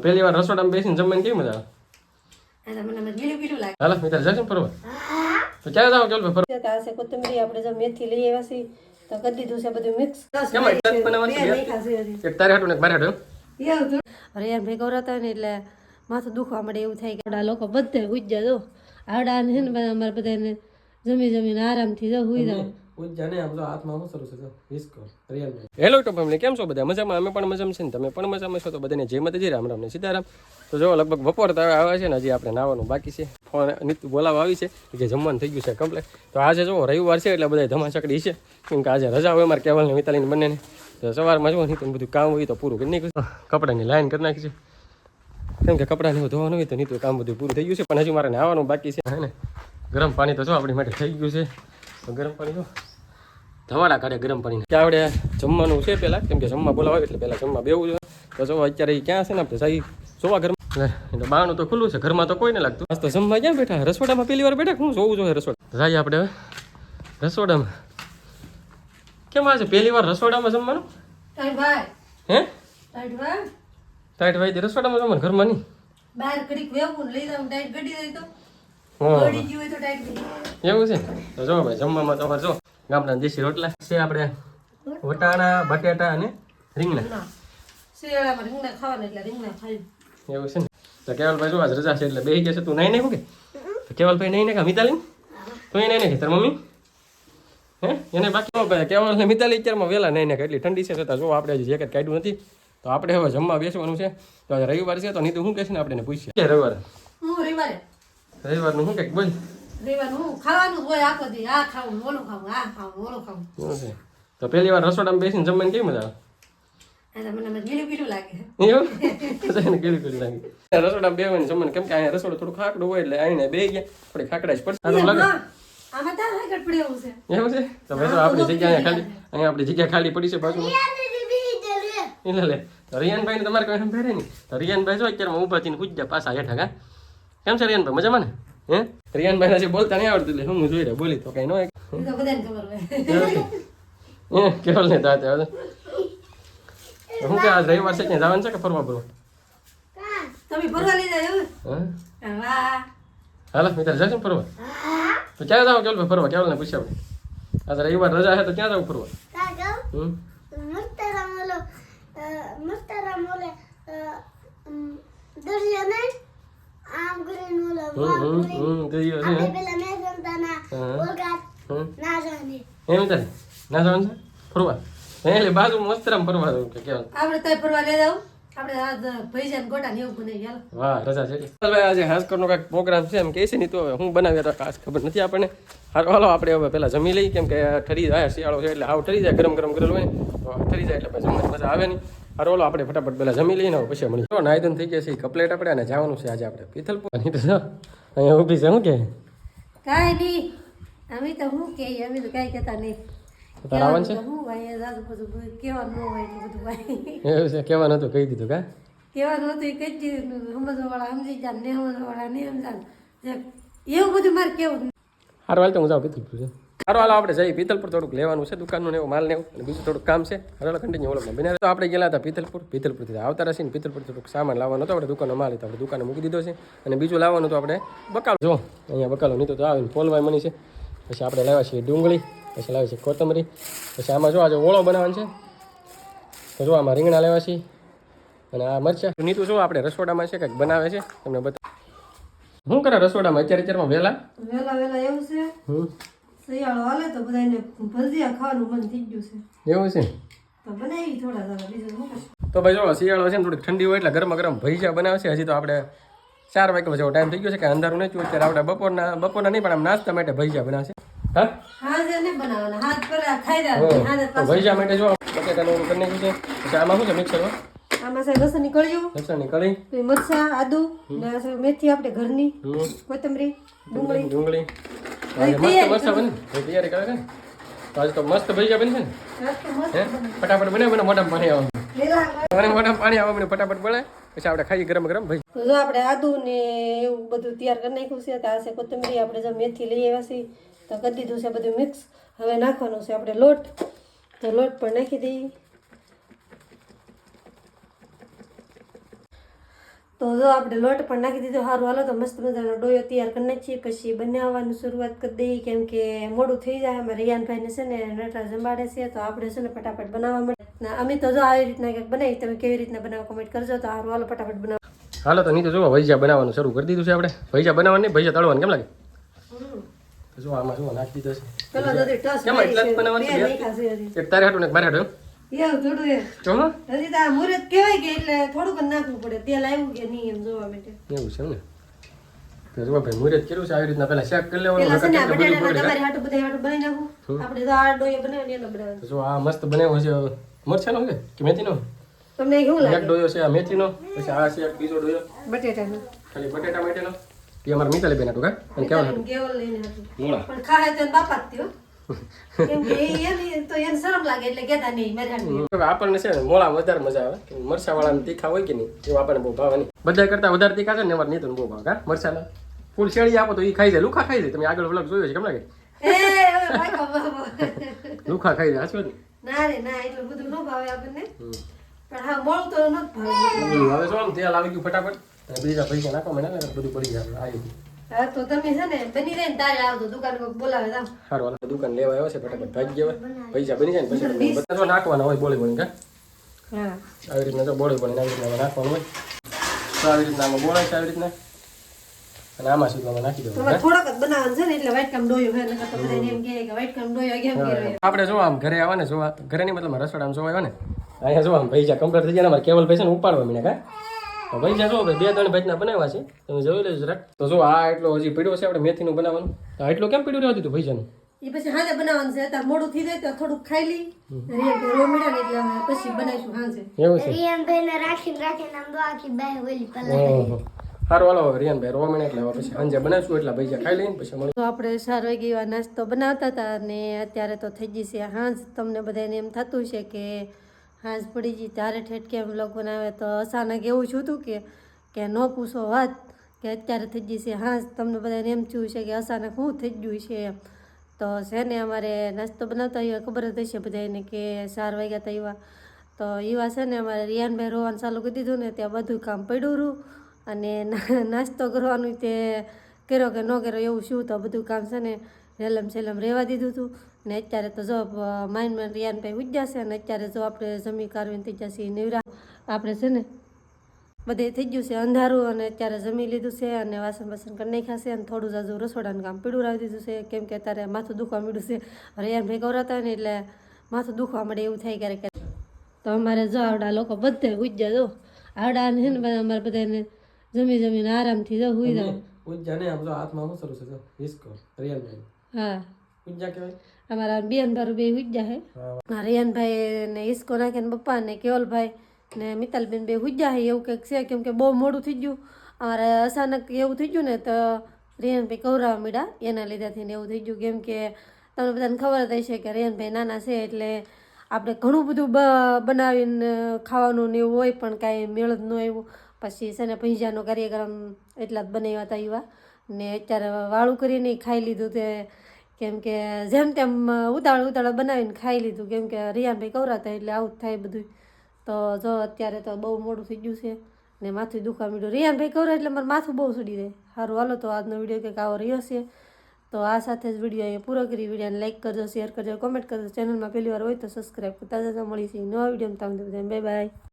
પહેલી વાર રસોડામાં બેસીને જમવાની કેવી મજા આવે? હાલો મિત્ર જશે ફરવા. તો ક્યાં જાવ કેવું ફરવા? તો કોથમરી આપણે જો મેથી લઈ આવ્યા છીએ તો કરી દીધું છે બધું મિક્સ કેમ એક તારે હાટું ને મારે હાટું અરે યાર મેં રહેતા ને એટલે માથું દુખવા મળે એવું થાય કે આપણા લોકો બધે ગુજ્જા દો આવડા ને ને બધા અમારે બધાને જમી જમીને આરામથી જો હુઈ જાવ હેલો ટોપ કેમ છો બધા? મજામાં? અમે પણ મજામાં છે ને તમે પણ મજામાં છો? તો બધાને જય માતાજી, રામ રામ ને સીતારામ. તો જો, લગભગ બપોર તો આવે છે ને હજી આપણે નાવાનું બાકી છે. ફોન નીતુ બોલાવવા આવી છે કે જમવાનું થઈ ગયું છે કમ્પ્લેટ તો આજે જો, રવિવાર છે એટલે બધા ધમાચકડી છે. કેમ કે આજે રજા હોય મારે કેવલ ને મિતાલીને બંનેને. તો સવારમાં જો, નીતુ બધું કામ હોય તો પૂરું કરી નાખ્યું કપડાની લાઈન કરી નાખી છે. કેમ કે કપડાને એવું ધોવાનું હોય તો નીતુ કામ બધું પૂરું થઈ ગયું છે. પણ હજી મારે નાવાનું બાકી છે. હે ને? ગરમ પાણી તો જો આપણી માટે થઈ ગયું છે. તો ગરમ પાણી જો. ધવાડા કાઢે ગરમ પાણી ત્યાં આપણે જમવાનું છે પહેલાં કેમ કે જમવા બોલાવે એટલે પહેલાં જમવા બેવું જોઈએ. તો જો અત્યારે ક્યાં છે ને આપણે સાઈ જોવા ઘરમાં. એટલે બાણું તો ખુલ્લું છે ઘરમાં તો કોઈ નહીં લાગતું. આજ તો જમવા ક્યાં બેઠા? રસોડામાં પહેલી વાર બેઠા હું જોવું જોઈએ રસોડા? જઈએ આપણે હવે. રસોડામાં. કેમ આજે પહેલી વાર રસોડામાં જમવાનું? હે? ટાઈટ ભાઈ. રસોડામાં જમવાનું ઘરમાં નહીં? બહાર વેવું લઈ ટાઈટ ગડી દઈ તો. એવું છે તો જો ભાઈ જમવામાં તમારે જો. ગામના દેશી રોટલા છે આપણે વટાણા બટેટા અને રીંગણા. રીંગણા. ખાવાના એટલે રીંગણા ખાઈ. એવું છે ને? તો કેવલભાઈ જો આજ રજા છે એટલે બેસી જશે. તું નહીં નાખું કે? તો કેવલભાઈ નહીં નાખા મિતાલી? તું એ નહીં નાખી તાર મમ્મી? હે? એને બાકી ન ભાઈ કેવલ ને મિતાલી અત્યારમાં વહેલા નહીં નાખે એટલી ઠંડી છે છતાં જો આપણે હજી જેકેટ કાઢ્યું નથી તો આપણે હવે જમવા બેસવાનું છે. તો આજે રવિવાર છે તો નહીં તો શું કહેશે ને આપણે પૂછીએ. રવિવારે. રવિવારનું શું કંઈક બોલ. રવિવારનું હું ખાવાનું હોય આખો દી. આ ખાવું ઓલું ખાવું આ ખાવું ઓલું ખાવું. તો પહેલી વાર રસોડામાં બેસીને જમવાની કેવી મજા આવે મને ગીલું ગીલું લાગે. એવું? લાગી. રસોડામાં જમવાનું કેમ કે અહીંયા રસોડું થોડું ખાકડું હોય એટલે આવીને બે ગયા. થોડી ખાકડા જ પડશે સારું લાગે. આમાં તાર હાકડ પડે એવું છે. એવું છે? તો ભાઈ તો આપણી જગ્યા અહીંયા ખાલી અહીંયા આપણી જગ્યા ખાલી પડી છે બાજુમાં. એટલે લે. રિયાનભાઈ ને તમારે કોઈ ભેરે નહીં. તો રિયાનભાઈ જો અત્યારમાં ઊભા થઈને પૂછ ગયા પાછા હેઠા કા? કેમ છે રિયાનભાઈ? મજામાં ને? હે? રિયાનભાઈ જે બોલતા નહીં આવડતું એટલે હું જોઈ રહ્યો? બોલી તો કઈ ન હોય. કેવલ ને તાતે હવે? હું કે આજ રવિવાર છે ક્યાં જવાનું છે કે ફરવા ફરવા? તમે ફરવા લઈ જાય એવું? હા? વાહ. હાલો મિત્ર જશે ને ફરવા? તો ક્યાં જાવ કેવલ ફરવા કેવલ ને પૂછ્યા આપણે આજે રવિવાર રજા છે તો ક્યાં જવું ફરવા? હમ? ઓલે દરિયા દર્શને આમ કરીને ઓલો હમ હમ ગયો છે આપણે પેલા મેં સંતાના હમ. ના જાણે. એમ મિત્ર ના જવાનું છે? ફરવા. એટલે બાજુ મસ્તરામ ફરવા જવું કે કેવલ આપણે તય ફરવા લઈ જાવ આપણે આજ પૈસા ગોટા ને એવું બનાવી હાલો. વાહ રજા છે. ભાઈ આજે હાસ્કરનો કાંઈક પ્રોગ્રામ છે એમ કહે છે ને તો હવે હું બનાવ્યા તો ખાસ ખબર નથી આપણને. હાલો હાલો આપણે હવે પહેલાં જમી લઈએ કેમ કે ઠરી જાય શિયાળો છે એટલે હાવ ઠરી જાય ગરમ ગરમ કરેલું હોય તો ઠરી જાય એટલે પછી જમવાની મજા આવે નહીં. હાલો હાલો આપણે ફટાફટ પહેલાં જમી લઈને હવે પછી મળી નાઈ નાયદન થઈ ગયા છે કપલેટ આપણે અને જવાનું છે આજે આપણે પીથલપુર. અહીં તો અહીંયા ઊભી છે શું કે? કાંઈ નહીં અમે તો હું કે અમે તો કાંઈ કહેતા નહીં. તારે છે ન એવું છે કહેવાનું હતું કહી દીધું કા? કહેવાનું હતું એ કહી દીધું સમજી જાય ને નહીં સમજાય એવું બધું મારે કેવું હારું તો હું જાઉં પીથલપુર છે સારું હાલો આપણે જઈએ પીતલપુર થોડુંક લેવાનું છે દુકાનનું એવું માલ ને એવું અને બીજું થોડુંક કામ છે. હાલો કન્ટિન્યુ ઓલોમાં બિના તો આપણે ગયેલા હતા પીતલપુર. પીતલપુરથી આવતા રહેશે ને પીતલપુર થોડુંક સામાન લાવવાનો હતો. આપણે દુકાનનો માલ હતો આપણે દુકાને મૂકી દીધો છે. અને બીજું લાવવાનું તો આપણે બકાલો. જો અહીંયા બકાલો નહીં તો આવીને ફોલવાય મળી છે. પછી આપણે લાવ્યા છીએ ડુંગળી પછી લાવી છે કોથમરી પછી આમાં જો આજે ઓળો બનાવવાનો છે. તો જો આમાં રીંગણા લેવા છીએ અને આ મરચાં. નીતું શું આપણે રસોડામાં છે કંઈક બનાવે છે? તમને બતા શું કરે રસોડામાં? અત્યારે અત્યારમાં વહેલા? વહેલા વહેલા એવું છે. શિયાળો હાલે તો બધાને ભજીયા ખાવાનું મન થઈ ગયું છે. એવું છે? તો બનાવી થોડા જરા બીજું તો ભાઈ જો શિયાળો છે ને થોડીક ઠંડી હોય એટલે ગરમ ગરમ ભજીયા બનાવશે. હજી તો આપણે ચાર વાગ્યા જેવો ટાઈમ થઈ ગયો છે કે અંધારું નહીં થયું અત્યારે આપણે બપોરના બપોરના નહીં પણ આમ નાસ્તા માટે ભજીયા બનાવશે. ભજીયા માટે જો બટેટાનું કરી નાખ્યું છે. પછી આમાં શું છે મિક્સરમાં આમાં આદુ મેથી આપણે ઘરની કોથમરી ડુંગળી. ડુંગળી. તૈયારી કરે. છે ને? તો મસ્ત ભજીયા બનશે ને? ફટાફટ બને મને મોઢામાં પાણી આવે. મને મોઢામાં પાણી આવે મને ફટાફટ બને પછી આપણે ખાઈ ગરમ ગરમ ભજી જો આપણે આદુ ને એવું બધું તૈયાર કરી નાખ્યું છે તો આ છે કોથમરી. આપણે જો મેથી લઈ આવ્યા છીએ તો કરી દીધું છે બધું મિક્સ. હવે નાખવાનું છે આપણે લોટ. તો લોટ પણ નાખી દઈએ. તો જો આપણે લોટ પણ નાખી દીધો સારું હાલો તો મસ્ત મજાનો ડોયો તૈયાર કરી નાખીએ પછી બનાવવાની શરૂઆત કરી દઈએ કેમ કે મોડું થઈ જાય. અમે રિયાનભાઈને છે ને નટરા જમાડે છે તો આપણે છે ને ફટાફટ બનાવવા મળે અમે તો જો આવી રીતના કંઈક બનાવી તમે કેવી રીતના બનાવો કમેન્ટ કરજો તો સારું હાલો ફટાફટ બનાવો. હાલો તો નીચે જોવા ભૈજા બનાવવાનું શરૂ કરી દીધું છે આપણે. ભૈજા બનાવવાનું ભજીયા તળવાનું કેમ લાગે? જો આમાં શું નાખી દીધો છે. ટસ કેમ એટલા બનાવવાનું. એક તારે હાટું ને મારે હાટું એવું થોડું એ ચલો? હજી તો મુહૂર્ત કહેવાય કે એટલે થોડુંક જ નાખવું પડે. તેલ આવ્યું કે નહીં એમ જોવા માટે. એવું છે ને? ભાઈ કર્યું છે? આવી રીતના પહેલા શેક કરી લેવાનું પેલા આ નકર કેટલું બધું બટાટાના બગડે. તમારી હાટું બધા હાટું બનાવી નાખું. આપણે તો આ ડોયો બનાવીને એનો બનાવે જો આ મસ્ત બનાવ્યો છે? મરચાનો કે મેથીનો? તમને કેવું એક ડોયો છે આ મેથીનો પછી આ છે એક બીજો ડોયો બટેટાનું. ખાલી બટેટા માટેનો. એ અમાર મિતાલી બેન હતું કા? અને કેવા હતું. કેવલ લઈને હતું. પણ ખાય તો બાપા જ થયો. આપણને છે ને મોળા વધારે મજા આવે. કે મરચા વાળા તીખા હોય કે નહીં એવું આપણને બહુ ભાવે નહીં. બધા કરતા વધારે તીખા છે ને અમારે નીતુને બહુ ભાવે. કા ફૂલ શેળી આપો તો એ ખાઈ જાય. લુખા ખાઈ જાય. તમે આગળ વ્લોગ જોયો છે કેમ લાગે. લુખા ખાઈ જાય હાચું ને ના રે ના એટલું બધું ન ભાવે આપણને. પણ હા મોડું તો ન ભાવે. હવે શું તેલ આવી ગયું ફટાફટ. બીજા પૈસા નાખો મને બધું પડી જાય. આવી ગયું હા તો તમે છે ને બની રહે ને તારે આવતો દુકાન કોક બોલાવે તામ સારું હાલો દુકાન લેવા આવ્યો છે ફટાફટ ભાગી ગયા હોય પૈસા બની જાય ને પછી બધા નાખવાના હોય બોલી બોલી કા? હા. આવી રીતના જો બોળી બોલીને આવી રીતના નાખવાનું હોય. તો આવી રીતના આમાં બોળાય છે આવી રીતના. અને આમાં સુધી આમાં નાખી દેવાનું થોડોક જ બનાવવાનું છે ને એટલે વ્હાઈટ કામ ડોયું હોય નકર તો બધાને એમ કહે કે વ્હાઈટ કામ ડોયો કેમ કર્યો આપણે જો આમ ઘરે આવે ને જોવા ઘરે નહીં મતલબ રસોડામાં જોવા આવે ને અહીંયા જો આમ પૈસા કમ્પ્લીટ થઈ ગયા ને અમારે કેવલ પૈસા ને ઉપાડવા મીને કા? ભાઈ બે ત્રણ ભાઈના બનાવ્યા છે તમે જોઈ લેજો જરાક. તો જો આ એટલો હજી પીડ્યો છે આપણે મેથીનું બનાવવાનું. તો આટલો કેમ પીડ્યું રહેવા દીધું પૈસાનું એ પછી હાજે બનાવવાનું છે અત્યારે મોડું થઈ જાય તો થોડુંક ખાઈ લઈ. ને એટલે પછી બનાવીશું હાજે. એવું છે? રિયાનભાઈને રાખીને રાખીને આમ દો આખી બે ઓલી પલા સારું હાલો રિયાનભાઈ રોવા મળે એટલે પછી સાંજે બનાવીશું એટલા પૈસા ખાઈ લઈને પછી મળીએ તો આપણે ચાર એવા નાસ્તો બનાવતા હતા અને અત્યારે તો થઈ જશે છે હાંજ. તમને બધાને એમ થતું છે કે હાંજ પડી ગઈ ત્યારે ઠેઠ એમ લોકોને બનાવે તો અચાનક એવું છું હતું કે કે ન પૂછો વાત, કે અત્યારે થઈ ગઈ છે હાંસ તમને બધાને એમ થયું છે કે અચાનક શું થઈ ગયું છે એમ. તો છે ને અમારે નાસ્તો બનાવતા એવા ખબર જ હશે બધાને કે ચાર વાગ્યા હતા એવા તો એવા છે ને અમારે રિયાનભાઈ રોવાનું ચાલુ કરી દીધું ને ત્યાં બધું કામ પડ્યું રહ્યું. અને નાસ્તો કરવાનું તે કર્યો કે ન કર્યો એવું શું તો બધું કામ છે ને રેલમ સેલમ રહેવા દીધું હતું ને અત્યારે તો જો માઇન રિયાન ભાઈ ઉજ્યા છે અને અત્યારે જો આપણે જમી કારવીને થઈ જશે નિવરા. આપણે છે ને બધે થઈ ગયું છે અંધારું અને અત્યારે જમી લીધું છે અને વાસણ બાસણ કરી નાખ્યા છે અને થોડું જાજુ રસોડાનું કામ પીડું રાવી દીધું છે. કેમ કે અત્યારે માથું દુખવા મળ્યું છે. રિયાન ભાઈ ગૌરાતા ને એટલે માથું દુખવા મળે એવું થાય ક્યારેક. તો અમારે જો આવડા લોકો બધે ઉજ્યા જો. આવડા ને બધા અમારે બધાને જમી જમીને આરામથી જો હુઈ જાવ ઉજ્જા ને આમ જો હાથમાં શરૂ છે જો હિસકો રિયાનભાઈ હા. કહેવાય? અમારા બેન ભારું બે હુજ્જા હે. રિયાનભાઈ ને ઈસકો નાખીને પપ્પા ને કેવલભાઈ ને મિતાલબેન બે હુજ્જા હે એવું કંઈક છે કેમ કે બહુ મોડું થઈ ગયું. અમારે અચાનક એવું થઈ ગયું ને તો રિયાનભાઈ કવરાવા મીડા એના લીધેથી ને એવું થઈ ગયું. કેમ કે તમને બધાને ખબર જ હશે કે રિયાનભાઈ નાના છે એટલે આપણે ઘણું બધું બનાવીને ખાવાનું ને એવું હોય પણ કાંઈ મેળ જ ન આવ્યું. પછી છે ને ભીંજાનો કાર્યક્રમ એટલા જ બનાવ્યા હતા એવા ને અત્યારે વાળું કરીને ખાઈ લીધું તે, કેમ કે જેમ તેમ ઉતાળ ઉતાળ બનાવીને ખાઈ લીધું, કેમ કે રિયાનભાઈ કવરાતા એટલે આવું જ થાય બધું તો જો અત્યારે તો બહુ મોડું થઈ ગયું છે ને માથું દુખવા માંડ્યું. રિયાનભાઈ કવરા એટલે મારું માથું બહુ સુડી જાય. સારું, હાલો તો આજનો વીડિયો કંઈક આવો રહ્યો છે. તો આ સાથે જ વીડિયો અહીંયા પૂરો કરી, વિડીયોને લાઇક કરજો, શેર કરજો, કોમેન્ટ કરજો. ચેનલમાં પહેલી વાર હોય તો સબસ્ક્રાઈબ કરતા જતા મળી છે નવા તમને તમે બાય બાય